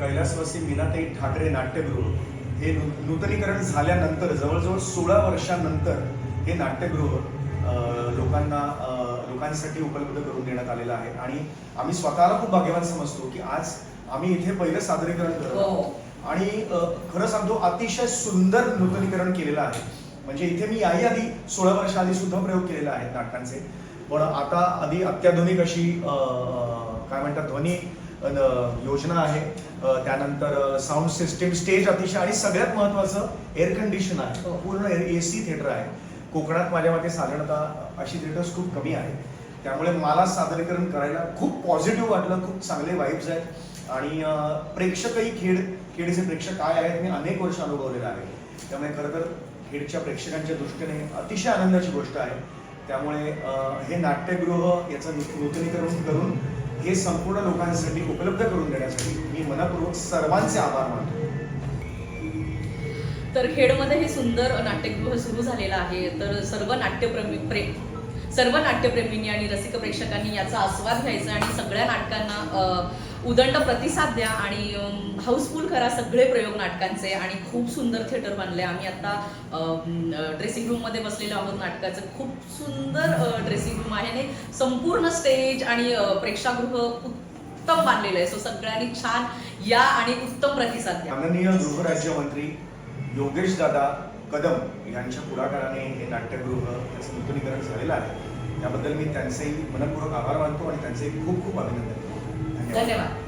कैलासवासी मीनाताई ठाकरे नाट्यगृह हे नू नूतनीकरण झाल्यानंतर जवळजवळ सोळा वर्षानंतर हे नाट्यगृह लोकांना लोकांसाठी उपलब्ध करून देण्यात आलेलं आहे. आणि आम्ही स्वतःला खूप भाग्यवान समजतो की आज आम्ही इथे पहिलं सादरीकरण करत हो. आणि खरं सांगतो अतिशय सुंदर नूतनीकरण केलेलं आहे. म्हणजे इथे मी याही आधी सोळा वर्ष आधी सुद्धा प्रयोग केलेला आहे नाटकांचे. पण आता आधी अत्याधुनिक अशी काय म्हणतात ध्वनी योजना आहे. त्यानंतर साऊंड सिस्टीम स्टेज अतिशय आणि सगळ्यात महत्वाचं एअर कंडिशन आहे. हो. पूर्ण ए सी थिएटर आहे. कोकणात माझ्या मते साधारणतः अशी थिएटर्स खूप कमी आहेत. त्यामुळे मला सादरीकरण करायला खूप पॉझिटिव्ह वाटलं खूप चांगले वाईब्स आहेत. आणि प्रेक्षकही खेड खेडचे प्रेक्षक काय आहेत मी अनेक वर्ष अनुभवलेलं आहे. त्यामुळे खरं तर खेडच्या प्रेक्षकांच्या दृष्टीने अतिशय आनंदाची गोष्ट आहे. त्यामुळे हे नाट्यगृह याचं नू- नूतनीकरण करून हे संपूर्ण लोकांसाठी उपलब्ध करून देण्यासाठी मी मनापूर्वक सर्वांचे आभार मानतो. तर खेडमध्ये हे सुंदर नाट्यगृह सुरू झालेलं आहे. तर सर्व नाट्यप्रेमी प्रेम सर्व नाट्यप्रेमींनी आणि रसिक प्रेक्षकांनी याचा आस्वाद घ्यायचा आणि सगळ्या नाटकांना उदंड प्रतिसाद द्या आणि हाऊसफुल करा सगळे प्रयोग नाटकांचे आणि खूप सुंदर थिएटर बांधले आम्ही आता ड्रेसिंग रूममध्ये बसलेलो आहोत नाटकाचं. खूप सुंदर ड्रेसिंग रूम आहे आणि संपूर्ण स्टेज आणि प्रेक्षागृह उत्तम बांधलेलं आहे. सो सगळ्यांनी छान या आणि उत्तम प्रतिसाद द्या. माननीय गृहराज्यमंत्री योगेश दादा कदम यांच्या पुढाकाराने हे नाट्यगृह त्याचं नूतनीकरण झालेलं आहे. त्याबद्दल मी त्यांचेही मनपूर्वक आभार मानतो आणि त्यांचेही खूप खूप अभिनंदन. करतो. धन्यवाद.